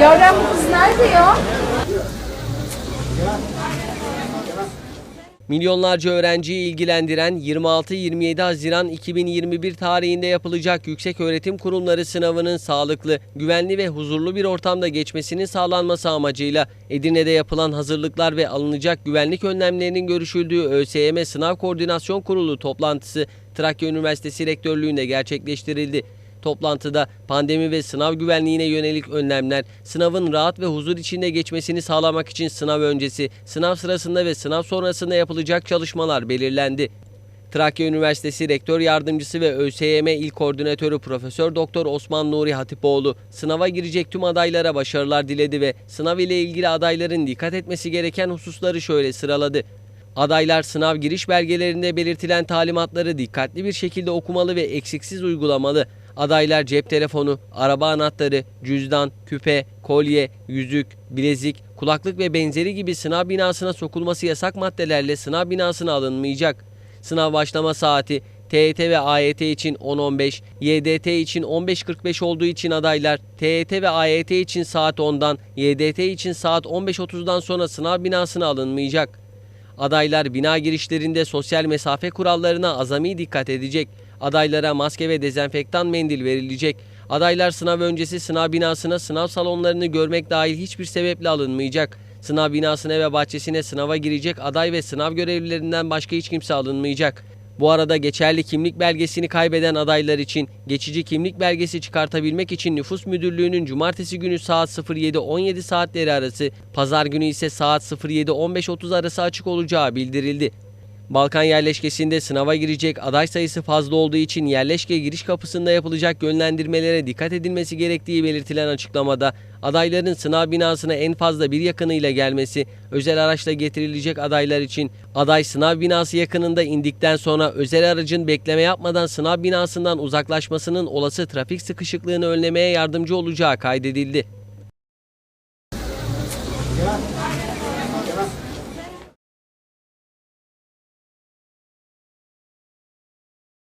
Yaren kız nerede ya? Milyonlarca öğrenciyi ilgilendiren 26-27 Haziran 2021 tarihinde yapılacak Yükseköğretim Kurumları sınavının sağlıklı, güvenli ve huzurlu bir ortamda geçmesinin sağlanması amacıyla Edirne'de yapılan hazırlıklar ve alınacak güvenlik önlemlerinin görüşüldüğü ÖSYM Sınav Koordinasyon Kurulu toplantısı Trakya Üniversitesi Rektörlüğü'nde gerçekleştirildi. Toplantıda pandemi ve sınav güvenliğine yönelik önlemler, sınavın rahat ve huzur içinde geçmesini sağlamak için sınav öncesi, sınav sırasında ve sınav sonrasında yapılacak çalışmalar belirlendi. Trakya Üniversitesi Rektör Yardımcısı ve ÖSYM İl Koordinatörü Profesör Doktor Osman Nuri Hatipoğlu sınava girecek tüm adaylara başarılar diledi ve sınav ile ilgili adayların dikkat etmesi gereken hususları şöyle sıraladı. Adaylar sınav giriş belgelerinde belirtilen talimatları dikkatli bir şekilde okumalı ve eksiksiz uygulamalı. Adaylar cep telefonu, araba anahtarı, cüzdan, küpe, kolye, yüzük, bilezik, kulaklık ve benzeri gibi sınav binasına sokulması yasak maddelerle sınav binasına alınmayacak. Sınav başlama saati TET ve AYT için 10.15, YDT için 15.45 olduğu için adaylar TET ve AYT için saat 10'dan, YDT için saat 15.30'dan sonra sınav binasına alınmayacak. Adaylar bina girişlerinde sosyal mesafe kurallarına azami dikkat edecek. Adaylara maske ve dezenfektan mendil verilecek. Adaylar sınav öncesi sınav binasına sınav salonlarını görmek dahil hiçbir sebeple alınmayacak. Sınav binasına ve bahçesine sınava girecek aday ve sınav görevlilerinden başka hiç kimse alınmayacak. Bu arada geçerli kimlik belgesini kaybeden adaylar için geçici kimlik belgesi çıkartabilmek için Nüfus Müdürlüğü'nün cumartesi günü saat 07-17 saatleri arası, pazar günü ise saat 07-15-30 arası açık olacağı bildirildi. Balkan yerleşkesinde sınava girecek aday sayısı fazla olduğu için yerleşke giriş kapısında yapılacak yönlendirmelere dikkat edilmesi gerektiği belirtilen açıklamada adayların sınav binasına en fazla bir yakınıyla gelmesi, özel araçla getirilecek adaylar için aday sınav binası yakınında indikten sonra özel aracın bekleme yapmadan sınav binasından uzaklaşmasının olası trafik sıkışıklığını önlemeye yardımcı olacağı kaydedildi.